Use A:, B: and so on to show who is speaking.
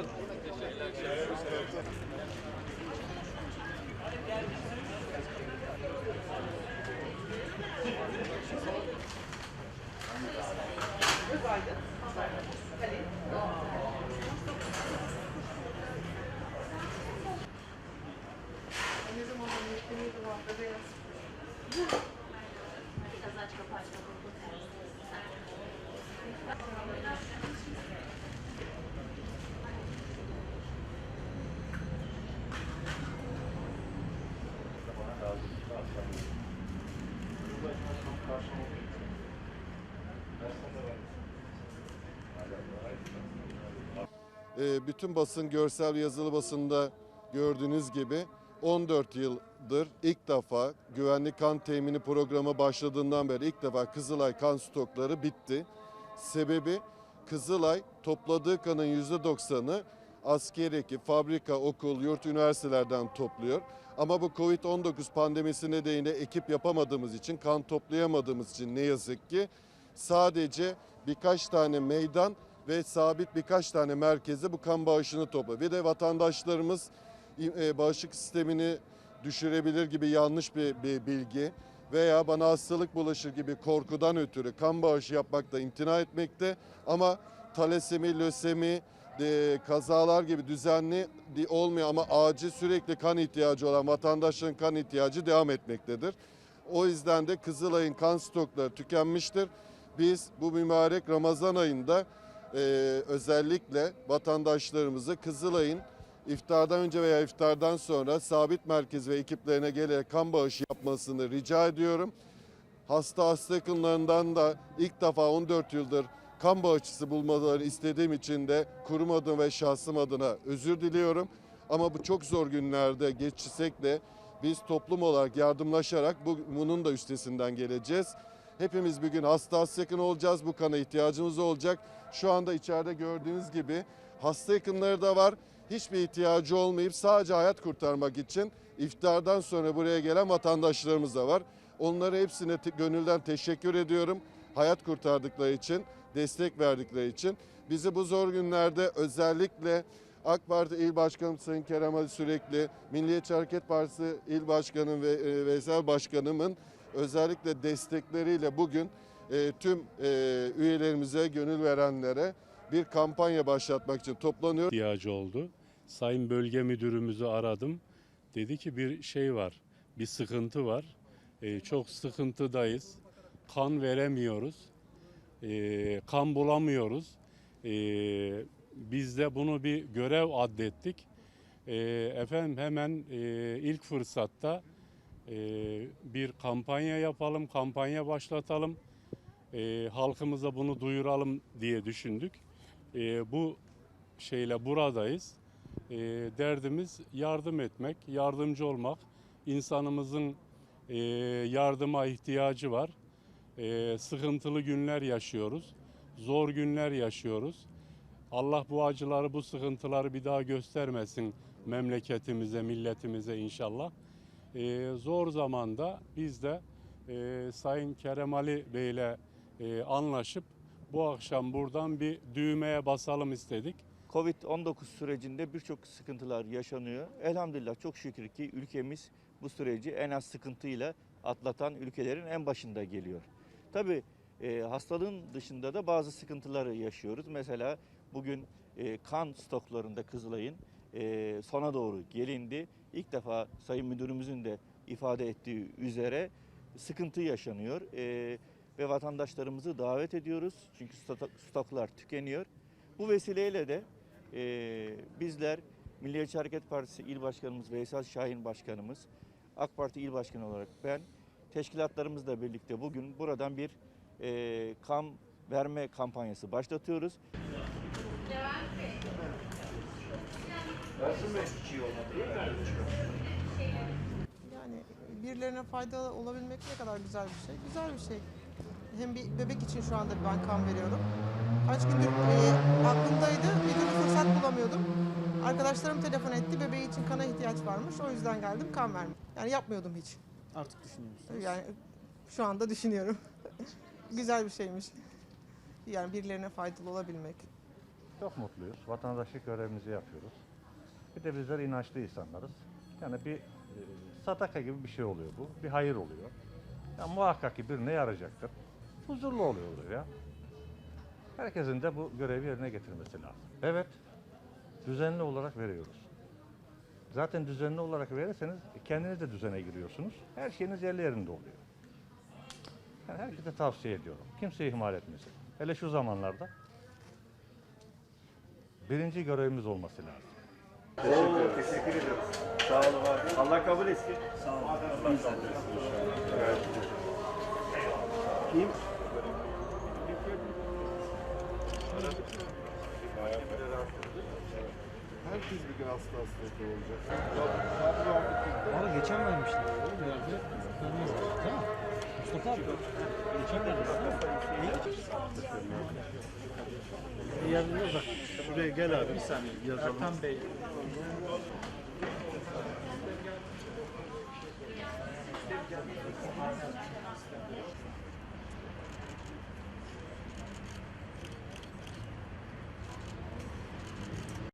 A: olun. Ne zaman
B: niyetini muhafaza
C: yazsın. Bütün basın, görsel yazılı basında gördüğünüz gibi 14 yıldır ilk defa güvenlik kan temini programı başladığından beri ilk defa Kızılay kan stokları bitti. Sebebi Kızılay topladığı kanın %90'ı askeri, fabrika, okul, yurt, üniversitelerden topluyor. Ama bu Covid-19 pandemisi nedeniyle ekip yapamadığımız için, kan toplayamadığımız için ne yazık ki sadece birkaç tane meydan ve sabit birkaç tane merkezde bu kan bağışını topla. Bir de vatandaşlarımız e, bağışıklık sistemini düşürebilir gibi yanlış bir, bir bilgi veya bana hastalık bulaşır gibi korkudan ötürü kan bağışı yapmakta imtina etmekte ama talasemi, lösemi, e, kazalar gibi düzenli olmayan ama acil sürekli kan ihtiyacı olan vatandaşların kan ihtiyacı devam etmektedir. O yüzden de Kızılay'ın kan stokları tükenmiştir. Biz bu mübarek Ramazan ayında e, özellikle vatandaşlarımızı Kızılay'ın iftardan önce veya iftardan sonra sabit merkez ve ekiplerine gelerek kan bağışı yapmasını rica ediyorum. Hasta hasta yakınlarından da ilk defa 14 yıldır kan bağışçısı bulmalarını istediğim için de kurum adına ve şahsım adına özür diliyorum. Ama bu çok zor günlerde geçsek de biz toplum olarak yardımlaşarak bu, bunun da üstesinden geleceğiz. Hepimiz bir gün hasta hasta yakın olacağız. Bu kana ihtiyacımız olacak. Şu anda içeride gördüğünüz gibi hasta yakınları da var. Hiçbir ihtiyacı olmayıp sadece hayat kurtarmak için iftardan sonra buraya gelen vatandaşlarımız da var. Onlara hepsine te- gönülden teşekkür ediyorum. Hayat kurtardıkları için, destek verdikleri için. Bizi bu zor günlerde özellikle AK Parti İl Başkanım Sayın Kerem Ali Sürekli, Milliyetçi Hareket Partisi İl Başkanım ve e, Veysel Başkanımın özellikle destekleriyle bugün e, tüm e, üyelerimize, gönül verenlere bir kampanya başlatmak için toplanıyor.
D: ihtiyacı oldu. Sayın Bölge Müdürümüzü aradım. Dedi ki bir şey var, bir sıkıntı var. Ee, çok sıkıntıdayız. Kan veremiyoruz. Ee, kan bulamıyoruz. Ee, biz de bunu bir görev addettik. Ee, efendim hemen e, ilk fırsatta e, bir kampanya yapalım, kampanya başlatalım. E, halkımıza bunu duyuralım diye düşündük. E, bu şeyle buradayız. E, derdimiz yardım etmek, yardımcı olmak. İnsanımızın e, yardıma ihtiyacı var. E, sıkıntılı günler yaşıyoruz. Zor günler yaşıyoruz. Allah bu acıları, bu sıkıntıları bir daha göstermesin memleketimize, milletimize inşallah. E, zor zamanda biz de e, Sayın Kerem Ali Bey'le e, anlaşıp bu akşam buradan bir düğmeye basalım istedik.
E: Covid-19 sürecinde birçok sıkıntılar yaşanıyor. Elhamdülillah çok şükür ki ülkemiz bu süreci en az sıkıntıyla atlatan ülkelerin en başında geliyor. Tabii e, hastalığın dışında da bazı sıkıntıları yaşıyoruz. Mesela bugün e, kan stoklarında Kızılay'ın e, sona doğru gelindi. İlk defa Sayın Müdürümüzün de ifade ettiği üzere sıkıntı yaşanıyor. E, ve vatandaşlarımızı davet ediyoruz. Çünkü stok- stoklar tükeniyor. Bu vesileyle de e, bizler Milliyetçi Hareket Partisi İl Başkanımız Veysel Şahin Başkanımız, AK Parti İl Başkanı olarak ben teşkilatlarımızla birlikte bugün buradan bir e, kan verme kampanyası başlatıyoruz.
A: Yani birilerine fayda olabilmek ne kadar güzel bir şey. Güzel bir şey. Hem bir bebek için şu anda ben kan veriyorum. Kaç gündür e, aklımdaydı. Bir türlü fırsat bulamıyordum. Arkadaşlarım telefon etti. Bebeği için kana ihtiyaç varmış. O yüzden geldim kan vermeye. Yani yapmıyordum hiç.
F: Artık düşünüyor musunuz?
A: Yani şu anda düşünüyorum. güzel bir şeymiş. Yani birilerine faydalı olabilmek.
G: Çok mutluyuz. Vatandaşlık görevimizi yapıyoruz. Bir de bizler inançlı insanlarız. Yani bir e,
B: sadaka gibi bir şey oluyor bu. Bir hayır oluyor. Ya muhakkak ki birine yarayacaktır. Huzurlu oluyordur ya. Herkesin de bu görevi yerine getirmesi lazım. Evet, düzenli olarak veriyoruz. Zaten düzenli olarak verirseniz kendiniz de düzene giriyorsunuz. Her şeyiniz yerli yerinde oluyor. Ben herkese tavsiye ediyorum. Kimse ihmal etmesin. Hele şu zamanlarda birinci görevimiz olması lazım.
F: Teşekkür ederim. Sağ olun abi. Allah kabul etsin. Sağ olun. Allah Kim?
C: Herkes bir gün hasta hastalıklı olacak.
G: Abi geçen vermişler. Mi? Mustafa abi. Geçen vermişler. Yazılıyor bak. Şuraya gel abi. Bir saniye yazalım. Ertan Bey.